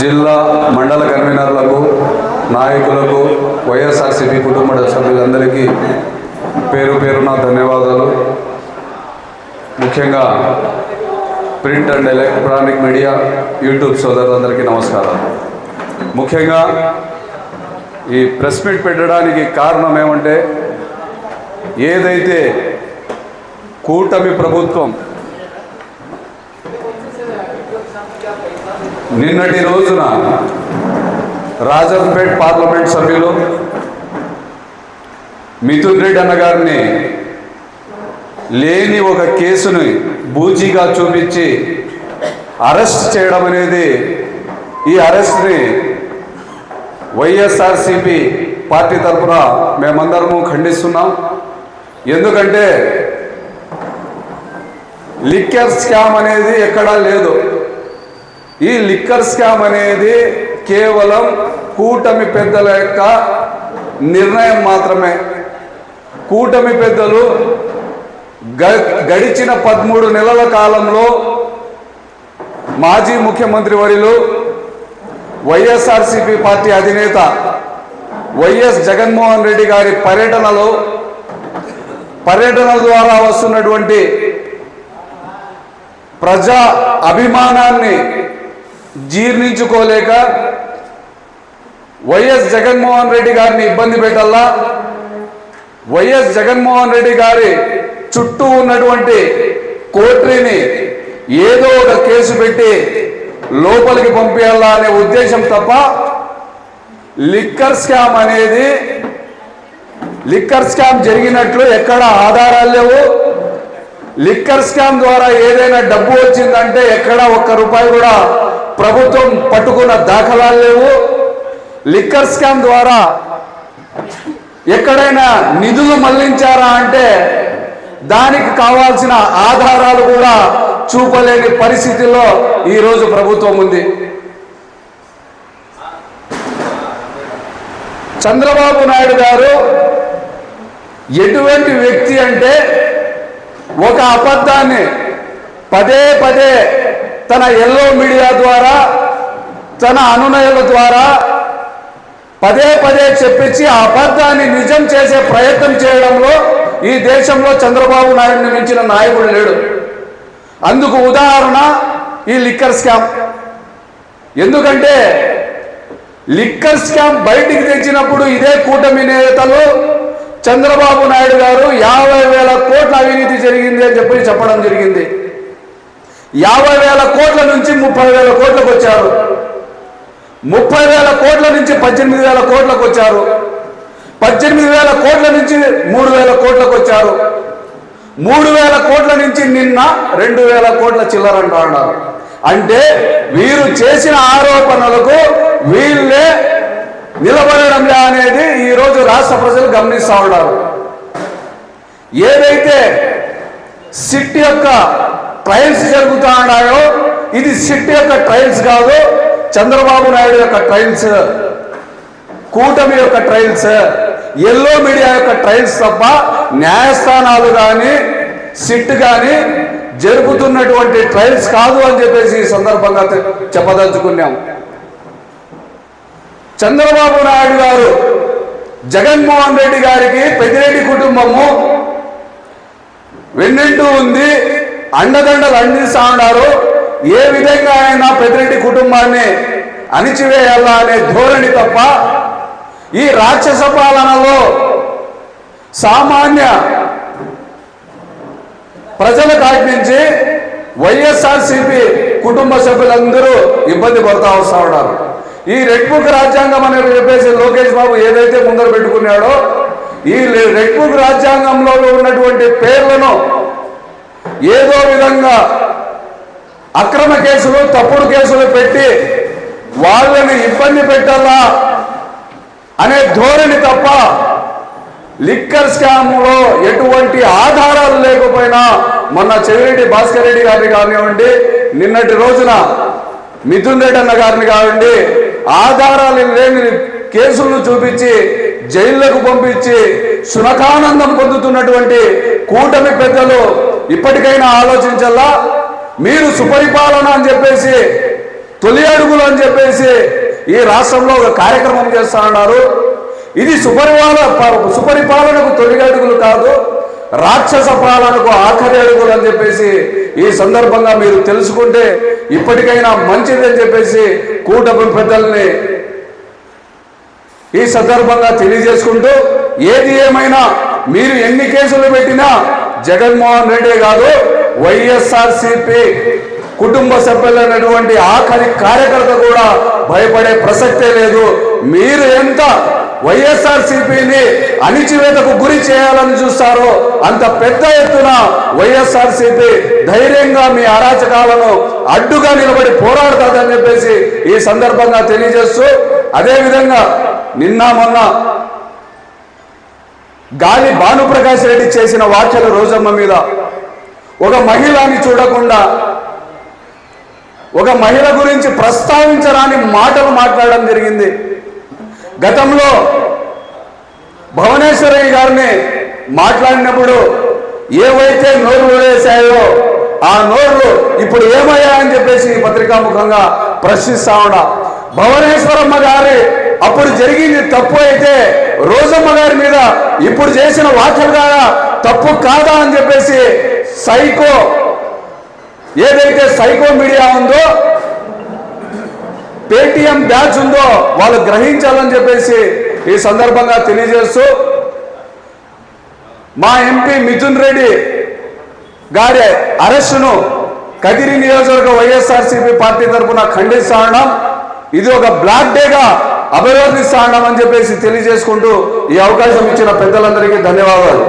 జిల్లా మండల కన్వీనర్లకు నాయకులకు వైఎస్ఆర్సీపీ కుటుంబ సభ్యులందరికీ పేరు పేరున ధన్యవాదాలు. ముఖ్యంగా print and electronic media YouTube సోదరులందరికీ నమస్కారాలు. ముఖ్యంగా ఈ ప్రెస్ మీట్ పెట్టడానికి కారణం ఏమంటే ఏదైతే కూటమి ప్రభుత్వం నిన్నటి రోజున రాజంపేట్ పార్లమెంట్ సభ్యులు మిథున్ రెడ్డి అన్న గారిని లేని ఒక కేసుని బూజీగా చూపించి అరెస్ట్ చేయడం అనేది ఈ అరెస్ట్ని వైఎస్ఆర్సిపి పార్టీ తరఫున మేమందరము ఖండిస్తున్నాం. ఎందుకంటే లిక్కర్ స్కామ్ అనేది ఎక్కడా లేదు. ఈ లిక్కర్ స్కామ్ అనేది కేవలం కూటమి పెద్దల యొక్క నిర్ణయం మాత్రమే. కూటమి పెద్దలు గ- గడిచిన పదమూడు నెలల కాలంలో మాజీ ముఖ్యమంత్రి వర్యులు వైఎస్ఆర్సిపి పార్టీ అధినేత వైఎస్ జగన్మోహన్ రెడ్డి గారి పర్యటనలో పర్యటనల ద్వారా వస్తున్నటువంటి ప్రజా అభిమానాన్ని జీర్ణించుకోలేక వైఎస్ జగన్మోహన్ రెడ్డి గారిని ఇబ్బంది పెట్టాలా? వైఎస్ జగన్మోహన్ రెడ్డి గారి చుట్టూ ఉన్నటువంటి కోట్రీని ఏదో ఒక కేసు పెట్టి లోపలికి పంపించాలా అనే ఉద్దేశం తప్ప లిక్కర్ స్కామ్ అనేది లిక్కర్ స్కామ్ జరిగినట్లు ఎక్కడ ఆధారాలు లేవు. లిక్కర్ స్కామ్ ద్వారా ఏదైనా డబ్బు వచ్చిందంటే ఎక్కడ ఒక్క రూపాయి కూడా ప్రభుత్వం పట్టుకున్న దాఖలాలు లేవు. లిక్కర్ స్కామ్ ద్వారా ఎక్కడైనా నిధులు మళ్ళించారా అంటే దానికి కావాల్సిన ఆధారాలు కూడా చూపలేని పరిస్థితిలో ఈరోజు ప్రభుత్వం ఉంది. చంద్రబాబు నాయుడు గారు ఎటువంటి వ్యక్తి అంటే ఒక అబద్ధాన్ని పదే పదే తన ఎల్లో మీడియా ద్వారా తన అనునయుల ద్వారా పదే పదే చెప్పించి ఆ అబద్ధాన్ని నిజం చేసే ప్రయత్నం చేయడంలో ఈ దేశంలో చంద్రబాబు నాయుడిని మించిన నాయకుడు లేడు. అందుకు ఉదాహరణ ఈ లిక్కర్ స్కామ్. ఎందుకంటే లిక్కర్ స్కామ్ బయటికి తెచ్చినప్పుడు ఇదే కూటమి నేతలు చంద్రబాబు నాయుడు గారు యాభై వేల కోట్ల అవినీతి జరిగింది అని చెప్పి చెప్పడం జరిగింది. యాభై వేల కోట్ల నుంచి ముప్పై వేల కోట్లకు వచ్చారు. ముప్పై వేల కోట్ల నుంచి పద్దెనిమిది వేల కోట్లకు వచ్చారు. పద్దెనిమిది వేల కోట్ల నుంచి మూడు వేల కోట్లకు వచ్చారు. మూడు వేల కోట్ల నుంచి నిన్న రెండు వేల కోట్ల చిల్లర అంటున్నారు అంటే వీరు చేసిన ఆరోపణలకు వీళ్ళే నిలబడడం లే అనేది ఈరోజు రాష్ట్ర ప్రజలు గమనిస్తూ ఉన్నారు. ఏదైతే సిట్ యొక్క ట్రయల్స్ జరుగుతూ ఉన్నాయో ఇది సిట్ యొక్క ట్రయల్స్ కాదు చంద్రబాబు నాయుడు యొక్క ట్రయల్స్ కూటమి యొక్క ట్రయల్స్ ఎల్లో మీడియా యొక్క ట్రయల్స్ తప్ప న్యాయస్థానాలు కానీ సిట్ కానీ జరుపుతున్నటువంటి ట్రయల్స్ కాదు అని చెప్పేసి ఈ సందర్భంగా చెప్పదలుచుకున్నాం. చంద్రబాబు నాయుడు గారు జగన్మోహన్ రెడ్డి గారికి పెద్దిరెడ్డి కుటుంబము వెన్నింటూ ఉంది. అండదండలు అందిస్తా ఉన్నారు. ఏ విధంగా అయినా పెద్దిరెడ్డి కుటుంబాన్ని అణిచివేయాలా అనే ధోరణి తప్ప ఈ రాక్షస పాలనలో సామాన్య ప్రజల కాటి నుంచి వైఎస్ఆర్సీపీ కుటుంబ సభ్యులందరూ ఇబ్బంది పడుతూ వస్తూ ఉన్నారు. ఈ రెడ్ బుక్ రాజ్యాంగం అని చెప్పేసి లోకేష్ బాబు ఏదైతే ముందర పెట్టుకున్నాడో ఈ రెడ్ బుక్ రాజ్యాంగంలో ఉన్నటువంటి పేర్లను ఏదో విధంగా అక్రమ కేసులు తప్పుడు కేసులు పెట్టి వాళ్ళని ఇబ్బంది పెట్టాలా అనే ధోరణి తప్ప లిక్కర్ స్కామ్లో ఎటువంటి ఆధారాలు లేకపోయినా మొన్న చెవిరెడ్డి భాస్కర్ రెడ్డి గారిని కానివ్వండి నిన్నటి రోజున మిథున్ రెడ్డి అన్న గారిని కావండి ఆధారాలు లేని కేసులను చూపించి జైళ్ళకు పంపించి సునకానందం పొందుతున్నటువంటి కూటమి పెద్దలు ఇప్పటికైనా ఆలోచించాలా మీరు సుపరిపాలన అని చెప్పేసి తొలి అడుగులు అని చెప్పేసి ఈ రాష్ట్రంలో ఒక కార్యక్రమం చేస్తా ఉన్నారు ఇది సుపరిపాల సుపరిపాలనకు తొలి అడుగులు కాదు రాక్షస పాలనకు ఆఖరి అడుగులు అని చెప్పేసి ఈ సందర్భంగా మీరు తెలుసుకుంటే ఇప్పటికైనా మంచిదని చెప్పేసి కూటమి పెద్దల్ని ఈ సందర్భంగా తెలియజేసుకుంటూ ఏది ఏమైనా మీరు ఎన్ని కేసులు పెట్టినా జగన్మోహన్ రెడ్డి కాదు వైఎస్ఆర్సిపి కుటుంబ సభ్యులైనటువంటి ఆఖరి కార్యకర్త కూడా భయపడే ప్రసక్తే లేదు. మీరు ఎంత వైఎస్ఆర్సిపిని అణిచివేతకు గురి చేయాలని చూస్తారో అంత పెద్ద ఎత్తున వైఎస్ఆర్సిపి ధైర్యంగా మీ అరాచకాలను అడ్డుగా నిలబడి పోరాడుతుందని చెప్పేసి ఈ సందర్భంగా తెలియజేస్తూ అదేవిధంగా నిన్న మొన్న గాలి భానుప్రకాష్ రెడ్డి చేసిన వ్యాఖ్యలు రోజమ్మ మీద. ఒక మహిళని చూడకుండా ఒక మహిళ గురించి ప్రస్తావించరాని మాటలు మాట్లాడడం జరిగింది. గతంలో భువనేశ్వరయ్య గారిని మాట్లాడినప్పుడు ఏవైతే నోరు వదిలేశాయో ఆ నోర్లు ఇప్పుడు ఏమయ్యా అని చెప్పేసి ఈ పత్రికాముఖంగా ప్రశ్నిస్తా ఉన్నా. భువనేశ్వరమ్మ గారి అప్పుడు జరిగింది తప్పు అయితే రోజమ్మ గారి మీద ఇప్పుడు చేసిన వ్యాఖ్యలు కాదా తప్పు కాదా అని చెప్పేసి సైకో ఏదైతే సైకో మీడియా ఉందో పేటిఎం బ్యాచ్ ఉందో వాళ్ళు గ్రహించాలని చెప్పేసి ఈ సందర్భంగా తెలియజేస్తూ మా ఎంపీ మిథున్ రెడ్డి గారి అరెస్టును కదిరి నియోజకవర్గ వైఎస్ఆర్సీపీ పార్టీ తరఫున ఖండిస్తా ఉన్నాం. ఇది ఒక బ్లాక్ డేగా అభివర్ణిస్తా అని చెప్పేసి తెలియజేసుకుంటూ ఈ అవకాశం ఇచ్చిన పెద్దలందరికీ ధన్యవాదాలు.